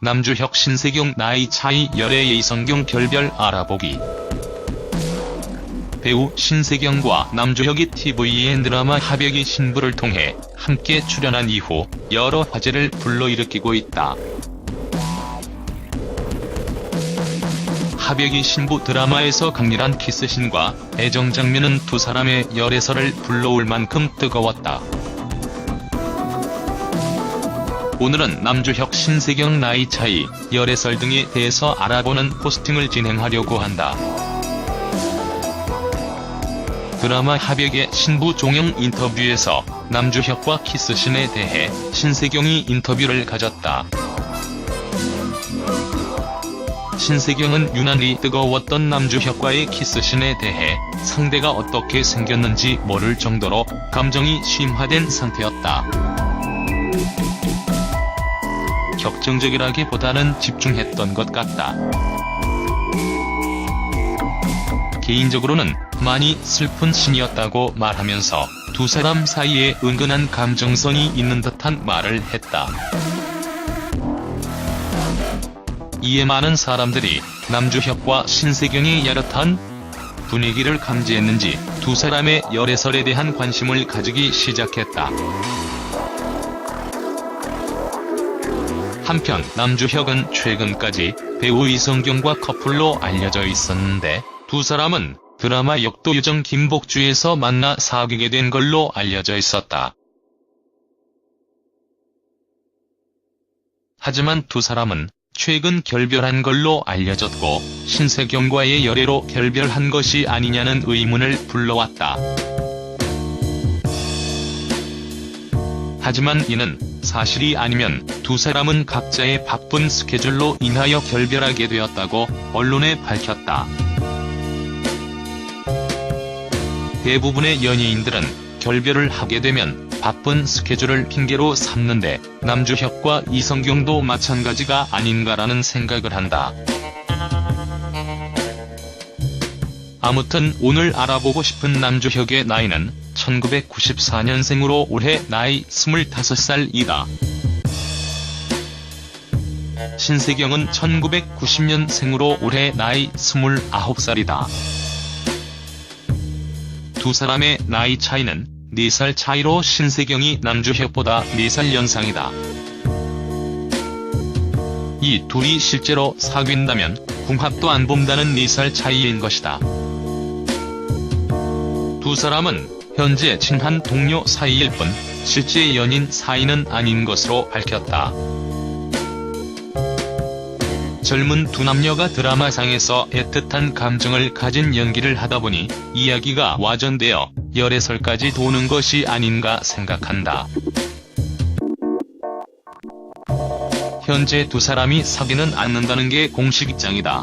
남주혁 신세경 나이 차이 열애 이성경 결별 알아보기 배우 신세경과 남주혁이 TVN 드라마 합역의 신부를 통해 함께 출연한 이후 여러 화제를 불러일으키고 있다. 합역의 신부 드라마에서 강렬한 키스신과 애정 장면은 두 사람의 열애설을 불러올 만큼 뜨거웠다. 오늘은 남주혁 신세경 나이 차이, 열애설 등에 대해서 알아보는 포스팅을 진행하려고 한다. 드라마 합역의 신부 종영 인터뷰에서 남주혁과 키스신에 대해 신세경이 인터뷰를 가졌다. 신세경은 유난히 뜨거웠던 남주혁과의 키스신에 대해 상대가 어떻게 생겼는지 모를 정도로 감정이 심화된 상태였다. 격정적이라기보다는 집중했던 것 같다. 개인적으로는 많이 슬픈 신이었다고 말하면서 두 사람 사이에 은근한 감정선이 있는 듯한 말을 했다. 이에 많은 사람들이 남주혁과 신세경의 야릇한 분위기를 감지했는지 두 사람의 열애설에 대한 관심을 가지기 시작했다. 한편 남주혁은 최근까지 배우 이성경과 커플로 알려져 있었는데 두 사람은 드라마 역도요정 김복주에서 만나 사귀게 된 걸로 알려져 있었다. 하지만 두 사람은 최근 결별한 걸로 알려졌고 신세경과의 열애로 결별한 것이 아니냐는 의문을 불러왔다. 하지만 이는 사실이 아니면 두 사람은 각자의 바쁜 스케줄로 인하여 결별하게 되었다고 언론에 밝혔다. 대부분의 연예인들은 결별을 하게 되면 바쁜 스케줄을 핑계로 삼는데 남주혁과 이성경도 마찬가지가 아닌가라는 생각을 한다. 아무튼 오늘 알아보고 싶은 남주혁의 나이는 1994년생으로 올해 나이 25살이다. 신세경은 1990년생으로 올해 나이 29살이다. 두 사람의 나이 차이는 4살 차이로 신세경이 남주혁보다 4살 연상이다. 이 둘이 실제로 사귄다면 궁합도 안 본다는 4살 차이인 것이다. 두 사람은 현재 친한 동료 사이일 뿐 실제 연인 사이는 아닌 것으로 밝혔다. 젊은 두 남녀가 드라마상에서 애틋한 감정을 가진 연기를 하다 보니 이야기가 와전되어 열애설까지 도는 것이 아닌가 생각한다. 현재 두 사람이 사귀는 않는다는 게 공식 입장이다.